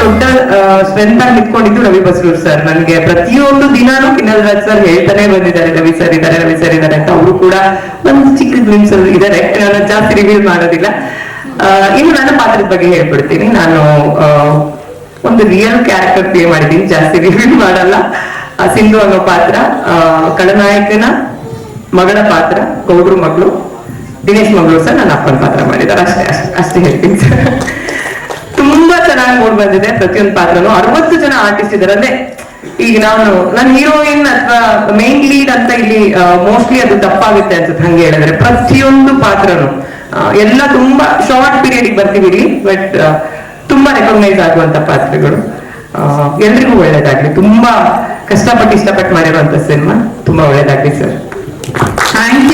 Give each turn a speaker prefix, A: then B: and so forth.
A: ದೊಡ್ಡ ಸ್ಟ್ರೆಂತ್ ಆಗಿ ನಿಂತ್ಕೊಂಡಿದ್ದು ರವಿ ಬಸ್ರೂರ್ ಸರ್. ನನಗೆ ಪ್ರತಿಯೊಂದು ದಿನಾನು ಕಿನ್ನಲ್ ರಾಜ್ ಸರ್ ಹೇಳ್ತಾನೆ ಬಂದಿದ್ದಾರೆ, ರವಿ ಸರ್ ಇದ್ದಾರೆ, ರವಿ ಸರ್ ಇದ್ದಾರೆ ಅಂತ ಅವರು ಕೂಡ ಒಂದು ಚಿಕ್ಕ ಗ್ಲಿಮ್ಸ್ ಇದ್ದಾರೆ. ನಾನು ಜಾಸ್ತಿ ರಿವೀಲ್ ಮಾಡೋದಿಲ್ಲ. ಇನ್ನು ನನ್ನ ಪಾತ್ರದ ಬಗ್ಗೆ ಹೇಳ್ಬಿಡ್ತೀನಿ. ನಾನು ಒಂದು ರಿಯಲ್ ಕ್ಯಾರೆಕ್ಟರ್ ಪ್ಲೇ ಮಾಡಿದ್ದೀನಿ. ಜಾಸ್ತಿ ರಿವೀಲ್ ಮಾಡಲ್ಲ. ಸಿಂಧು ಅನ್ನೋ ಪಾತ್ರ ಕಳನಾಯಕನ ಮಗಳ ಪಾತ್ರ, ಗೌಡ್ರು ಮಗಳು, ದಿನೇಶ್ ಮಗಳು ಸರ್ ನನ್ನ ಅಪ್ಪನ ಪಾತ್ರ ಮಾಡಿದ್ದಾರೆ. ಅಷ್ಟೇ ಅಷ್ಟೇ ಹೇಳ್ತೀನಿ ಸರ್. ಚೆನ್ನಾಗಿ ಮೂಡ್ ಬಂದಿದೆ, ಪ್ರತಿಯೊಂದು ಪಾತ್ರನು. ಅರವತ್ತು ಜನ ಆರ್ಟಿಸ್ಟ್ ಇದರಲ್ಲೇ ಈಗ ನಾನು ನನ್ನ ಹೀರೋಯಿನ್ ಅಥವಾ ಮೇನ್ ಲೀಡ್ ಅಂತ ಇಲ್ಲಿ ಮೋಸ್ಟ್ಲಿ ಅದು ತಪ್ಪಾಗುತ್ತೆ ಅನ್ಸುತ್ತೆ ಹಂಗೆ ಹೇಳಿದ್ರೆ. ಪ್ರತಿಯೊಂದು ಪಾತ್ರನು. ಎಲ್ಲ ತುಂಬಾ ಶಾರ್ಟ್ ಪೀರಿಯಡ್ ಬರ್ತೀವಿ ಇಲ್ಲಿ ಬಟ್ ತುಂಬಾ ರೆಕಗ್ನೈಸ್ ಆಗುವಂತ ಪಾತ್ರಗಳು. ಎಲ್ರಿಗೂ ಒಳ್ಳೇದಾಗ್ಲಿ. ತುಂಬಾ ಕಷ್ಟಪಟ್ಟು ಇಷ್ಟಪಟ್ಟು ಮಾಡಿರುವಂತ ಸಿನಿಮಾ ತುಂಬಾ ಒಳ್ಳೇದಾಗ್ಲಿ ಸರ್ ಥ್ಯಾಂಕ್